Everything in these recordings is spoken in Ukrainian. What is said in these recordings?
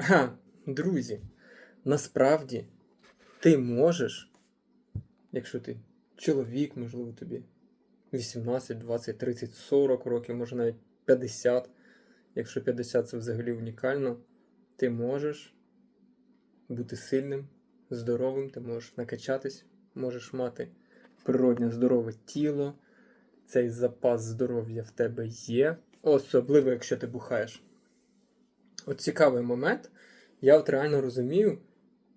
Ха, друзі, насправді ти можеш, якщо ти чоловік, можливо, тобі 18, 20, 30, 40 років, може навіть 50, якщо 50 це взагалі унікально, ти можеш бути сильним, здоровим, ти можеш накачатись, можеш мати природне здорове тіло, цей запас здоров'я в тебе є, особливо якщо ти бухаєш. От цікавий момент. Я от реально розумію,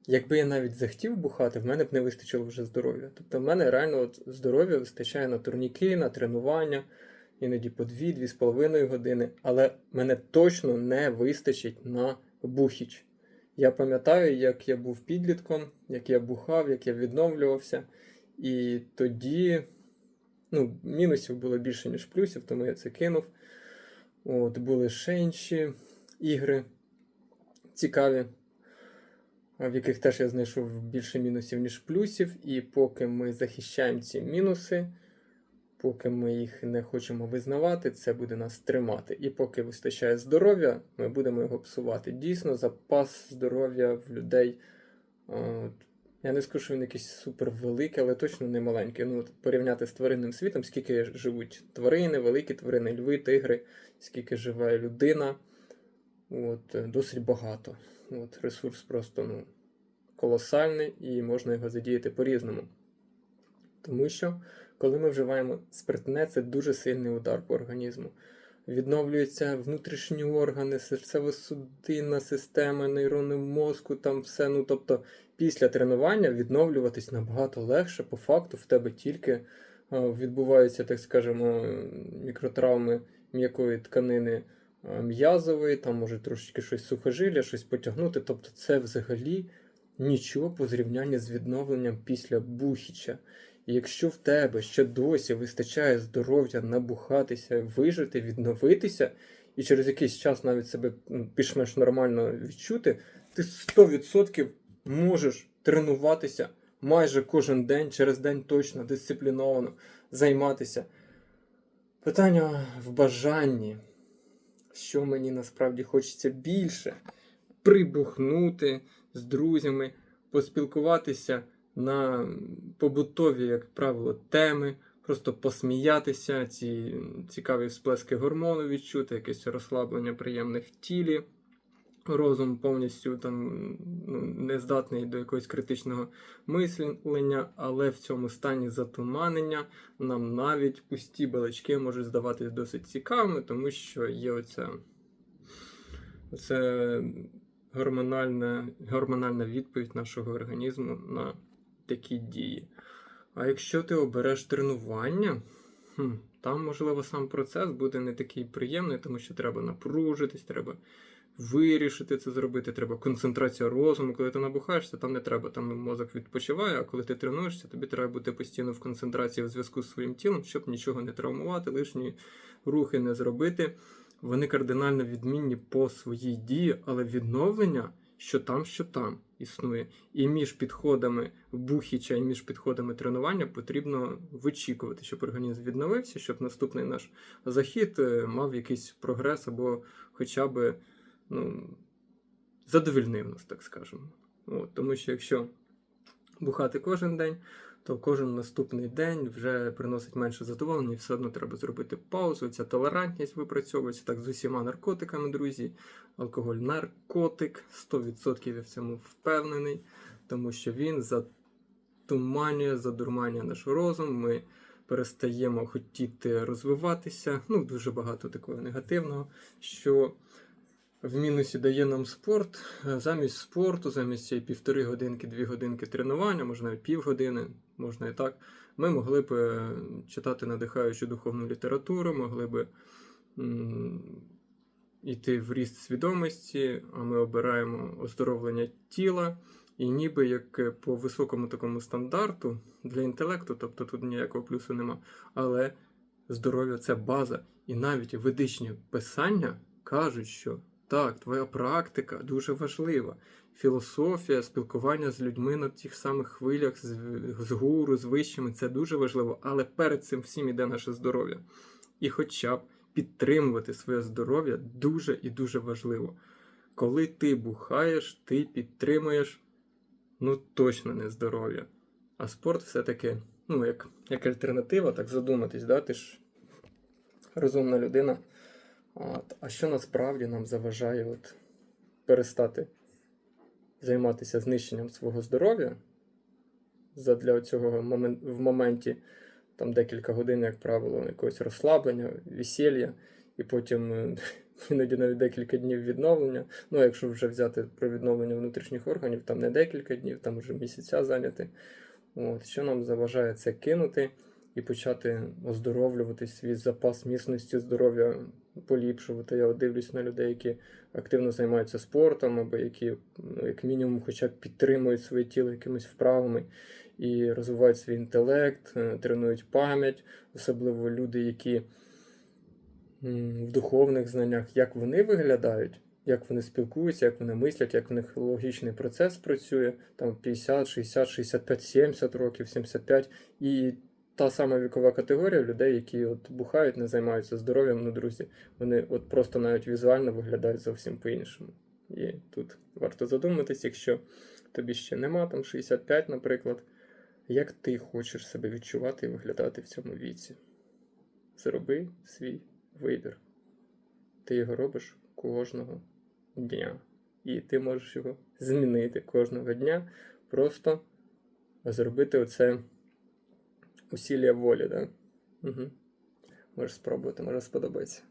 якби я навіть захотів бухати, в мене б не вистачило вже здоров'я. Тобто в мене реально от здоров'я вистачає на турніки, на тренування, іноді по 2-2,5 години, але мене точно не вистачить на бухіч. Я пам'ятаю, як я був підлітком, як я бухав, як я відновлювався. І тоді ну, мінусів було більше, ніж плюсів, тому я це кинув. От, були ще інші ігри цікаві, в яких теж я знайшов більше мінусів, ніж плюсів. І поки ми захищаємо ці мінуси, поки ми їх не хочемо визнавати, це буде нас тримати. І поки вистачає здоров'я, ми будемо його псувати. Дійсно, запас здоров'я в людей. Я не скажу, що він якийсь супер великий, але точно не маленький. Ну, порівняти з тваринним світом, скільки живуть тварини, великі тварини, льви, тигри, скільки живе людина. От, е, досить багато. От, ресурс просто ну, колосальний і можна його задіяти по-різному. Тому що, коли ми вживаємо спиртне, це дуже сильний удар по організму. Відновлюються внутрішні органи, серцево-судинна система, нейрони мозку, там все. Ну, тобто, після тренування відновлюватись набагато легше, по факту, в тебе тільки е, відбуваються, так скажемо, мікротравми м'якої тканини е, м'язової, там може трошечки щось сухожилля, щось потягнути. Тобто, це взагалі нічого по зрівнянні з відновленням після бухіча. І якщо в тебе ще досі вистачає здоров'я набухатися, вижити, відновитися, і через якийсь час навіть себе ну, більш-менш нормально відчути, ти 100% можеш тренуватися майже кожен день, через день точно, дисципліновано займатися. Питання в бажанні, що мені насправді хочеться більше прибухнути з друзями, поспілкуватися на побутові, як правило, теми, просто посміятися, ці цікаві всплески гормону відчути, якесь розслаблення приємне в тілі. Розум повністю там ну, не здатний до якогось критичного мислення, але в цьому стані затуманення нам навіть пусті балачки можуть здаватись досить цікавими, тому що є оця, оце гормональна, гормональна відповідь нашого організму на такі дії. А якщо ти обереш тренування, хм, там, можливо, сам процес буде не такий приємний, тому що треба напружитись, треба вирішити це зробити, треба концентрація розуму. Коли ти набухаєшся, там не треба, там мозок відпочиває, а коли ти тренуєшся, тобі треба бути постійно в концентрації в зв'язку з своїм тілом, щоб нічого не травмувати, лишні рухи не зробити. Вони кардинально відмінні по своїй дії, але відновлення, що там, що там існує. І між підходами бухіча і між підходами тренування потрібно вичікувати, щоб організм відновився, щоб наступний наш захід е, мав якийсь прогрес або хоча б ну, задовільнив нас, так скажемо. От, тому що якщо бухати кожен день, то кожен наступний день вже приносить менше задоволення, і все одно треба зробити паузу. Ця толерантність випрацьовується так з усіма наркотиками, друзі. Алкоголь наркотик, 100% я в цьому впевнений, тому що він затуманює, задурманює наш розум. Ми перестаємо хотіти розвиватися. Ну, дуже багато такого негативного. що в мінусі дає нам спорт. Е, Замість спорту, замість цієї півтори годинки, дві годинки тренування, можна навіть півгодини, можна і так. Ми могли б е, читати надихаючу духовну літературу, могли б йти в ріст свідомості, а ми обираємо оздоровлення тіла. І ніби як по високому такому стандарту для інтелекту, тобто тут ніякого плюсу нема. Але здоров'я це база. І навіть ведичні писання кажуть, що так, твоя практика дуже важлива. Філософія, спілкування з людьми на тих самих хвилях, з, з гуру, з вищими це дуже важливо, але перед цим всім іде наше здоров'я. І хоча б підтримувати своє здоров'я дуже і дуже важливо. Коли ти бухаєш, ти підтримуєш ну точно не здоров'я. А спорт все-таки, ну, як, як альтернатива, так задуматись, да? ти ж розумна людина. От. А що насправді нам заважає от, перестати займатися знищенням свого здоров'я задля цього момен... в моменті там декілька годин, як правило, якогось розслаблення, весілля, і потім е, іноді навіть декілька днів відновлення. Ну, якщо вже взяти про відновлення внутрішніх органів, там не декілька днів, там вже місяця зайняти. От, що нам заважає це кинути і почати оздоровлювати свій запас міцності здоров'я, поліпшувати. Я дивлюсь на людей, які активно займаються спортом, або які, ну, як мінімум, хоча б підтримують своє тіло якимись вправами і розвивають свій інтелект, е, тренують пам'ять, особливо люди, які в духовних знаннях, як вони виглядають, як вони спілкуються, як вони мислять, як в них логічний процес працює, там 50, 60, 65, 70 років, 75. І та сама вікова категорія людей, які от бухають, не займаються здоров'ям, ну, друзі, вони от просто навіть візуально виглядають зовсім по-іншому. І тут варто задуматись, якщо тобі ще нема, там 65, наприклад, як ти хочеш себе відчувати і виглядати в цьому віці. Зроби свій вибір. Ти його робиш кожного дня. І ти можеш його змінити кожного дня. Просто зробити оце усілля волі, да? Угу. Можеш спробувати, може сподобається.